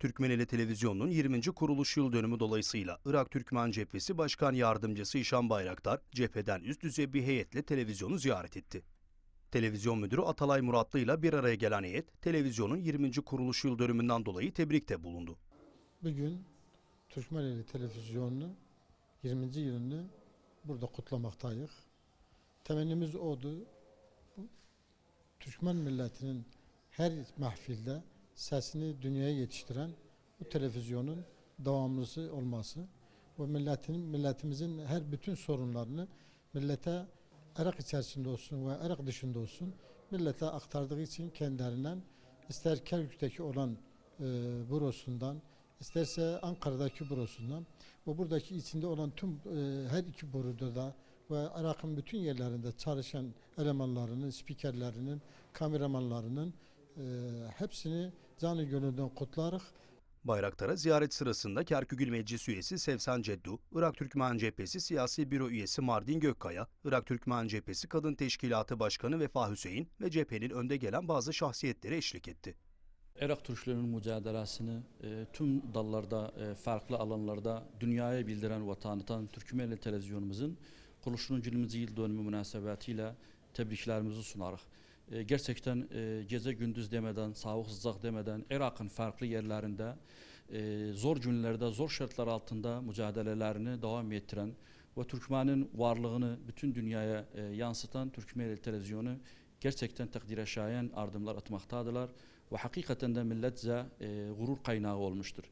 Türkmeneli Televizyonu'nun 20. kuruluş yıl dönümü dolayısıyla Irak Türkmen Cephesi Başkan Yardımcısı İşan Bayraktar, cepheden üst düzey bir heyetle televizyonu ziyaret etti. Televizyon müdürü Atalay Muratlı ile bir araya gelen heyet, televizyonun 20. kuruluş yıl dönümünden dolayı tebrikte bulundu. Bugün Türkmeneli Televizyonu'nun 20. yılını burada kutlamaktayız. Temennimiz odu. Türkmen milletinin her mahfilde sesini dünyaya yetiştiren bu televizyonun devamlısı olması ve milletin milletimizin her bütün sorunlarını millete Irak içerisinde olsun ve Irak dışında olsun millete aktardığı için kendilerinden ister Kerkük'teki olan e, bürosundan isterse Ankara'daki bürosundan ve buradaki içinde olan tüm e, her iki büroda da ve Irak'ın bütün yerlerinde çalışan elemanlarının, spikerlerinin, kameramanlarının hepsini canı gönülden kutlarız. Bayraktar'a ziyaret sırasında Kerkükül Meclis üyesi Sevsan Ceddu, Irak Türkmen Cephesi Siyasi Büro üyesi Mardin Gökkaya, Irak Türkmen Cephesi Kadın Teşkilatı Başkanı Vefa Hüseyin ve cephenin önde gelen bazı şahsiyetleri eşlik etti. Irak Türklerinin mücadelesini e, tüm dallarda, e, farklı alanlarda dünyaya bildiren ve tanıtan Türkmenli televizyonumuzun kuruluşunun 20. yıl dönümü münasebetiyle tebriklerimizi sunarıq. E, gerçekten e, gece gündüz demeden, soğuk sıcak demeden Irak'ın farklı yerlerinde e, zor günlerde, zor şartlar altında mücadelelerini devam ettiren ve Türkmen'in varlığını bütün dünyaya e, yansıtan Türkmenli televizyonu gerçekten takdire şayan ardımlar atmaktadırlar ve hakikaten de milletce e, gurur kaynağı olmuştur.